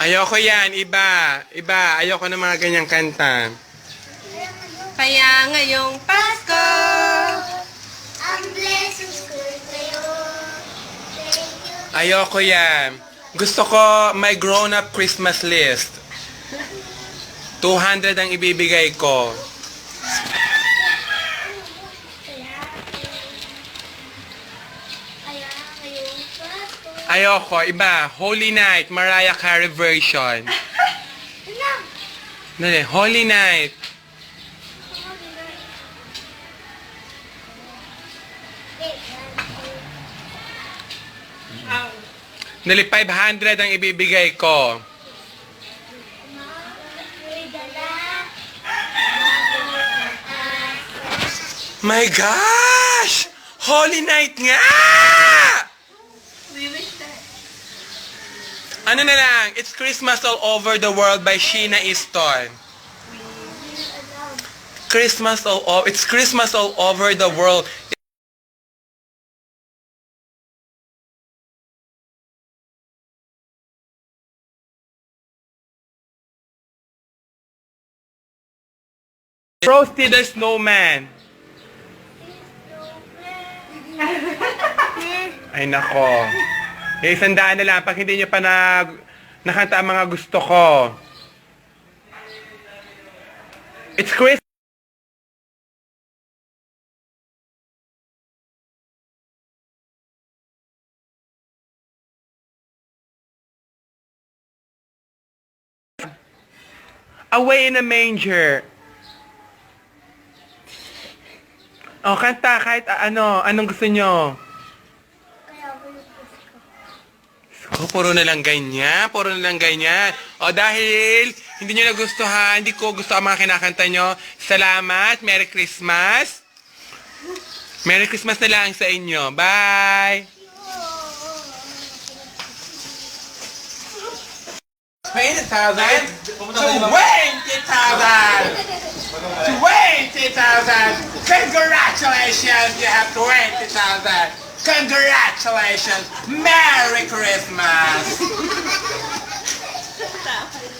Ayoko yan, iba. Iba, ayoko ng mga ganyang kanta. Kaya ngayong Pasko, Ang blessings ko you. Ayoko yan. Gusto ko may grown-up Christmas list. 200 ang ibibigay ko. Kaya ngayong Pasko. Ayoko, iba. Holy Night, Mariah Carey version. Ano? Dali, Holy Night. Dali, 500 ang ibibigay ko. My gosh! Holy Night nga! Ano na lang, It's Christmas All Over the World by Sheena Easton. Christmas all over, it's Christmas all over the world. Frosty the Snowman. Ay nako. Eh, isang na lang pag hindi nyo pa na nakanta ang mga gusto ko. It's Chris. Away in a manger. Oh, kanta kahit ah, ano, anong gusto nyo. Kaya ko yung Oh, puro na lang ganyan. Puro na lang ganyan. O dahil hindi nyo nagustuhan, hindi ko gusto ang mga kinakanta nyo. Salamat. Merry Christmas. Merry Christmas na lang sa inyo. Bye! Twenty thousand twenty thousand. Twenty thousand. Congratulations, you have twenty thousand. Congratulations! Merry Christmas!